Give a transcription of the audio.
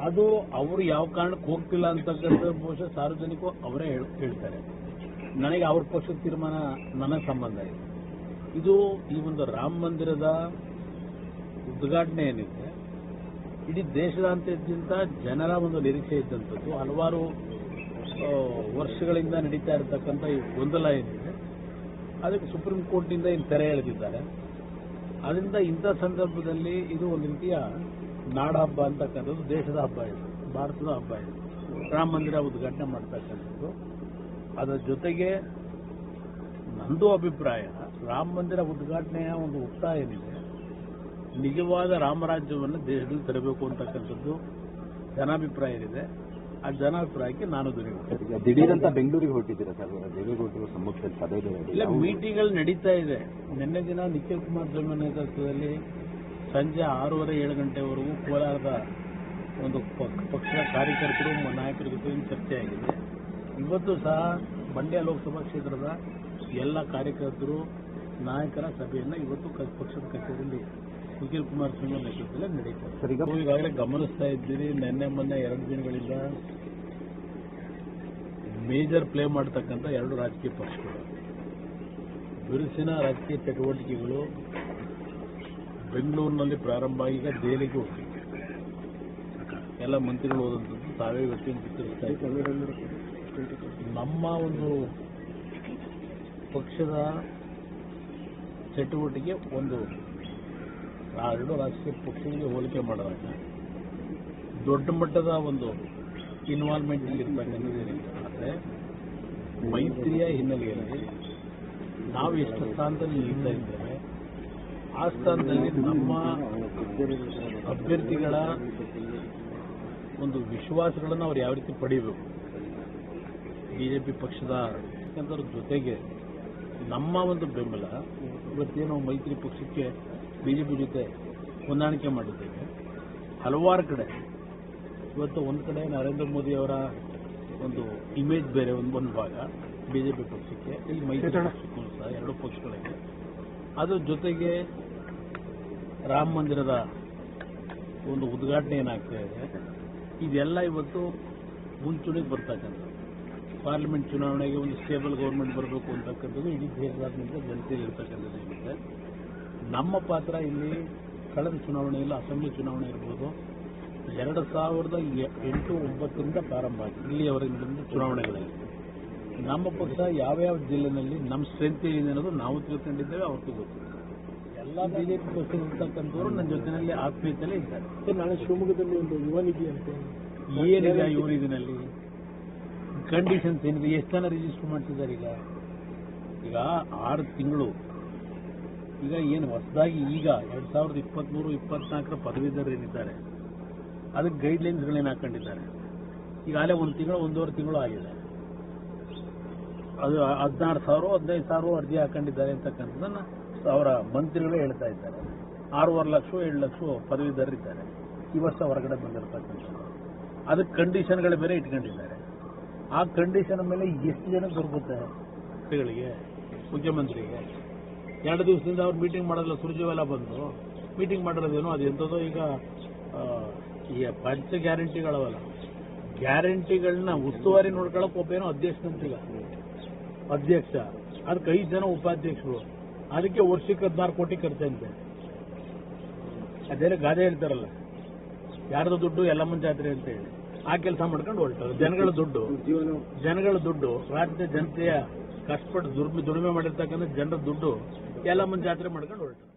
ಅದು ಅವರು ಯಾವ ಕಾರಣಕ್ಕೆ ಹೋಗ್ತಿಲ್ಲ ಅಂತಕ್ಕಂಥ ಬಹುಶಃ ಸಾರ್ವಜನಿಕರು ಅವರೇ ಹೇಳ್- ಹೇಳ್ತಾರೆ. ನನಗೆ ಅವ್ರ ಪಕ್ಷದ ತೀರ್ಮಾನ ನನಗೆ ಸಂಬಂಧ ಇದೆ. ಇದು ಈ ಒಂದು ರಾಮ ಮಂದಿರದ ಉದ್ಘಾಟನೆ ಏನಿದೆ, ಇಡೀ ದೇಶದಾದ್ಯಂತ ಜನರ ಒಂದು ನಿರೀಕ್ಷೆ ಇದ್ದಂಥದ್ದು. ಹಲವಾರು ವರ್ಷಗಳಿಂದ ನಡೀತಾ ಇರತಕ್ಕಂಥ ಈ ಗೊಂದಲ ಏನಿದೆ, ಅದಕ್ಕೆ ಸುಪ್ರೀಂ ಕೋರ್ಟ್ನಿಂದ ಇನ್ನು ತೆರೆ ಎಳೆದಿದ್ದಾರೆ. ಅದರಿಂದ ಇಂಥ ಸಂದರ್ಭದಲ್ಲಿ ಇದು ಒಂದು ರೀತಿಯ ನಾಡ ಹಬ್ಬ ಅಂತಕ್ಕಂಥದ್ದು ದೇಶದ ಹಬ್ಬ ಇದು ಭಾರತದ ಹಬ್ಬ ಇದು. ರಾಮ ಮಂದಿರ ಉದ್ಘಾಟನೆ ಮಾಡ್ತಕ್ಕಂಥದ್ದು. ಅದರ ಜೊತೆಗೆ ನಂದು ಅಭಿಪ್ರಾಯ ರಾಮ ಮಂದಿರ ಉದ್ಘಾಟನೆಯ ಒಂದು ಒತ್ತಾಯ ಏನಿದೆ ನಿಜವಾದ ರಾಮರಾಜ್ಯವನ್ನು ದೇಶದಲ್ಲಿ ತರಬೇಕು ಅಂತಕ್ಕಂಥದ್ದು ಜನಾಭಿಪ್ರಾಯ ಏನಿದೆ ಆ ಜನಾಭಿಪ್ರಾಯಕ್ಕೆ ನಾನು ದಿಢೀರಂತ ಬೆಂಗಳೂರಿಗೆ ಹೊರಟಿದ್ದೀರಾ ಸರ್? ದೇವೇಗೌಡರು ಸಮ್ಮುಖದಲ್ಲಿ ಸಭೆ ಇಲ್ಲ ಮೀಟಿಂಗ್ಗಳು ನಡೀತಾ ಇದೆ. ನಿನ್ನೆ ದಿನ ನಿಖಿಲ್ ಕುಮಾರ್ ಸ್ವಾಮಿ ನೇತೃತ್ವದಲ್ಲಿ ಸಂಜೆ ಆರೂವರೆ ಏಳು ಗಂಟೆವರೆಗೂ ಕೋಲಾರದ ಒಂದು ಪಕ್ಷ ಪಕ್ಷದ ಕಾರ್ಯಕರ್ತರು ನಾಯಕರ ಜೊತೆ ಚರ್ಚೆ ಆಗಿದೆ. ಇವತ್ತು ಸಹ ಮಂಡ್ಯ ಲೋಕಸಭಾ ಕ್ಷೇತ್ರದ ಎಲ್ಲ ಕಾರ್ಯಕರ್ತರು ನಾಯಕರ ಸಭೆಯನ್ನು ಇವತ್ತು ಪಕ್ಷದ ಕಚೇರಿಯಲ್ಲಿ ಸುಧೀರ್ ಕುಮಾರ್ ಸಿಂಗ್ ನೇತೃತ್ವದಲ್ಲಿ ನಡೀತಾರೆ ಸರ್ ಈಗ ಈಗಾಗಲೇ ಗಮನಿಸ್ತಾ ಇದ್ದೀರಿ ನಿನ್ನೆ ಮೊನ್ನೆ ಎರಡು ದಿನಗಳಿಂದ ಮೇಜರ್ ಪ್ಲೇ ಮಾಡ್ತಕ್ಕಂಥ ಎರಡು ರಾಜಕೀಯ ಪಕ್ಷಗಳು. ಬಿರುಸಿನ ರಾಜಕೀಯ ಚಟುವಟಿಕೆಗಳು ಬೆಂಗಳೂರಿನಲ್ಲಿ ಪ್ರಾರಂಭ ಈಗ ದೆಹಲಿಗೆ ಎಲ್ಲ ಮಂತ್ರಿಗಳು ಹೋದಂಥದ್ದು ತಾವೇ ವ್ಯಕ್ತಿಯನ್ನು ಚಿತ್ರಿಸ್ತಾ ಇದ್ದಾರೆ ನಮ್ಮ ಒಂದು ಪಕ್ಷದ ಚಟುವಟಿಕೆ ಒಂದು. ಎರಡು ರಾಜಕೀಯ ಪಕ್ಷಗಳಿಗೆ ಹೋಲಿಕೆ ಮಾಡಿದಾಗ ದೊಡ್ಡ ಮಟ್ಟದ ಒಂದು ಇನ್ವಾಲ್ವ್ಮೆಂಟ್ ಇರ್ತಕ್ಕಂಥದ್ದು ಏನಿಲ್ಲ ಆದರೆ ಮೈತ್ರಿಯ ಹಿನ್ನೆಲೆಯಲ್ಲಿ ನಾವು ಎಷ್ಟು ಸ್ಥಾನದಲ್ಲಿ ಇದ್ದೇವೆ? ಆ ಸ್ಥಾನದಲ್ಲಿ ನಮ್ಮ ಅಭ್ಯರ್ಥಿಗಳ ಒಂದು ವಿಶ್ವಾಸಗಳನ್ನು ಅವರು ಯಾವ ರೀತಿ ಪಡಿಬೇಕು? ಬಿಜೆಪಿ ಪಕ್ಷದ ಯಾಕಂದ್ರೆ ಜೊತೆಗೆ ನಮ್ಮ ಒಂದು ಬೆಂಬಲ ಇವತ್ತೇನು ಮೈತ್ರಿ ಪಕ್ಷಕ್ಕೆ ಬಿಜೆಪಿ ಜೊತೆ ಹೊಂದಾಣಿಕೆ ಮಾಡಿದ್ದೇವೆ. ಹಲವಾರು ಕಡೆ ಇವತ್ತು ಒಂದು ಕಡೆ ನರೇಂದ್ರ ಮೋದಿ ಅವರ ಒಂದು ಇಮೇಜ್ ಬೇರೆ ಒಂದು ಒಂದು ಭಾಗ ಬಿಜೆಪಿ ಪಕ್ಷಕ್ಕೆ ಇಲ್ಲಿ ಮೈತ್ರಿ ಪಕ್ಷಕ್ಕೂ ಸಹ ಎರಡು ಪಕ್ಷಗಳಿಗೆ ಅದ್ರ ಜೊತೆಗೆ ರಾಮ ಮಂದಿರದ ಒಂದು ಉದ್ಘಾಟನೆ ಏನಾಗ್ತಾ ಇದೆ. ಇದೆಲ್ಲ ಇವತ್ತು ಮುಂಚೂಣಿಗೆ ಬರ್ತಕ್ಕಂಥ ಪಾರ್ಲಿಮೆಂಟ್ ಚುನಾವಣೆಗೆ ಒಂದು ಸ್ಟೇಬಲ್ ಗೌರ್ಮೆಂಟ್ ಬರಬೇಕು ಅಂತಕ್ಕಂಥದ್ದು ಇಡೀ ದೇಶದಾದ್ಯಂತ ಜನತೆಯಲ್ಲಿ ಇರ್ತಕ್ಕಂಥದ್ದು ಏನಿದೆ. ನಮ್ಮ ಪಾತ್ರ ಇಲ್ಲಿ ಕಳೆದ ಚುನಾವಣೆಯಲ್ಲಿ ಅಸೆಂಬ್ಲಿ ಚುನಾವಣೆ ಇರ್ಬೋದು. ಎರಡು ಸಾವಿರದ ಎಂಟು ಒಂಬತ್ತರಿಂದ ಪ್ರಾರಂಭ ಆಗಿದೆ. ಇಲ್ಲಿಯವರೆಗೆ ನಡೆದ ಚುನಾವಣೆಗಳಲ್ಲಿ. ನಮ್ಮ ಪಕ್ಷ ಯಾವ ಯಾವ ಜಿಲ್ಲೆನಲ್ಲಿ ನಮ್ಮ ಸ್ಟ್ರೆಂತ್ ಏನಿದೆ ಅನ್ನೋದು ನಾವು ತಿಳ್ಕೊಂಡಿದ್ದೇವೆ ಅವ್ರಿಗೂ ಗೊತ್ತಿದೆ. ಎಲ್ಲ ಬಿಜೆಪಿ ಪಕ್ಷದಲ್ಲಿರ್ತಕ್ಕಂಥವ್ರು ನನ್ನ ಜೊತೆಯಲ್ಲಿ ಆತ್ಮೀಯತೆಯಲ್ಲೇ ಇದ್ದಾರೆ. ನಾಳೆ ಶಿವಮೊಗ್ಗದಲ್ಲಿ ಒಂದು ಯುವ ನಿಧಿ ಅಂತ. ಏನಿದೆ ಯುವ ನಿಧಿನಲ್ಲಿ? ಕಂಡೀಷನ್ಸ್ ಏನಿದೆ? ಎಷ್ಟು ಜನ ರಿಜಿಸ್ಟರ್ ಮಾಡ್ತಿದ್ದಾರೆ ಈಗ? ಈಗ ಆರು ತಿಂಗಳು. ಈಗ ಏನು ಹೊಸದಾಗಿ ಈಗ ಎರಡ್ ಸಾವಿರದ ಇಪ್ಪತ್ಮೂರು ಇಪ್ಪತ್ನಾಲ್ಕರ ಪದವೀಧರ ಏನಿದ್ದಾರೆ ಅದಕ್ಕೆ ಗೈಡ್ಲೈನ್ಸ್ಗಳೇನು ಹಾಕೊಂಡಿದ್ದಾರೆ? ಈಗಾಗಲೇ ಒಂದು ತಿಂಗಳು ಒಂದೂವರೆ ತಿಂಗಳು ಆಗಿದೆ. ಅದು ಹದಿನಾರು ಸಾವಿರ, ಹದಿನೈದು ಸಾವಿರ ಅರ್ಜಿ ಹಾಕೊಂಡಿದ್ದಾರೆ ಅಂತಕ್ಕಂಥದ್ದನ್ನ ಅವರ ಮಂತ್ರಿಗಳೇ ಹೇಳ್ತಾ ಇದ್ದಾರೆ. ಆರೂವರೆ ಲಕ್ಷ, ಏಳು ಲಕ್ಷ ಪದವೀಧರರಿದ್ದಾರೆ ಈ ವರ್ಷ ಹೊರಗಡೆ ಬಂದಿರತಕ್ಕಂಥದ್ದು ಅದಕ್ಕೆ ಕಂಡೀಷನ್ಗಳ ಬೇರೆ ಇಟ್ಕೊಂಡಿದ್ದಾರೆ. ಆ ಕಂಡೀಷನ್ ಮೇಲೆ ಎಷ್ಟು ಜನ ದೊರಕುತ್ತೆ ಮಂತ್ರಿಗಳಿಗೆ, ಮುಖ್ಯಮಂತ್ರಿಗೆ. ಎರಡು ದಿವಸದಿಂದ ಅವ್ರು ಮೀಟಿಂಗ್ ಮಾಡೋದಿಲ್ಲ ಸುರ್ಜೇವಾಲ ಬಂದು. ಮೀಟಿಂಗ್ ಮಾಡಿರೋದೇನೋ, ಅದು ಎಂಥದೋ ಈಗ ಈ ಪಂಚ ಗ್ಯಾರಂಟಿಗಳವಲ್ಲ. ಗ್ಯಾರಂಟಿಗಳನ್ನ ಉಸ್ತುವಾರಿ ನೋಡ್ಕೊಳಕ್ ಒಬ್ಬೇನೋ ಅಧ್ಯಕ್ಷನಂತೀಗ ಅಧ್ಯಕ್ಷ. ಅದಕ್ಕೆ ಐದು ಜನ ಉಪಾಧ್ಯಕ್ಷರು. ಅದಕ್ಕೆ ವರ್ಷಕ್ಕೆ ಹದಿನಾರು ಕೋಟಿ ಖರ್ಚಂತೆ. ಅದೇನೋ ಗಾದೆ ಹೇಳ್ತಾರಲ್ಲ. ಯಾರ್ದು ದುಡ್ಡು ಎಲ್ಲಮ್ಮನ ಜಾತ್ರೆ ಅಂತ ಹೇಳಿ. ಆ ಕೆಲಸ ಮಾಡ್ಕೊಂಡು ಹೊರಟರು. ಜನಗಳ ದುಡ್ಡು. ಜನಗಳ ದುಡ್ಡು. ರಾಜ್ಯದ ಜನತೆಯ ಕಷ್ಟಪಟ್ಟು ದುರ್ಮಿ ದುಡಿಮೆ ಮಾಡಿರ್ತಕ್ಕಂಥ ಜನರ ದುಡ್ಡು ಎಲ್ಲಮ್ಮನ ಜಾತ್ರೆ ಮಾಡ್ಕೊಂಡು ಹೊರಟರು.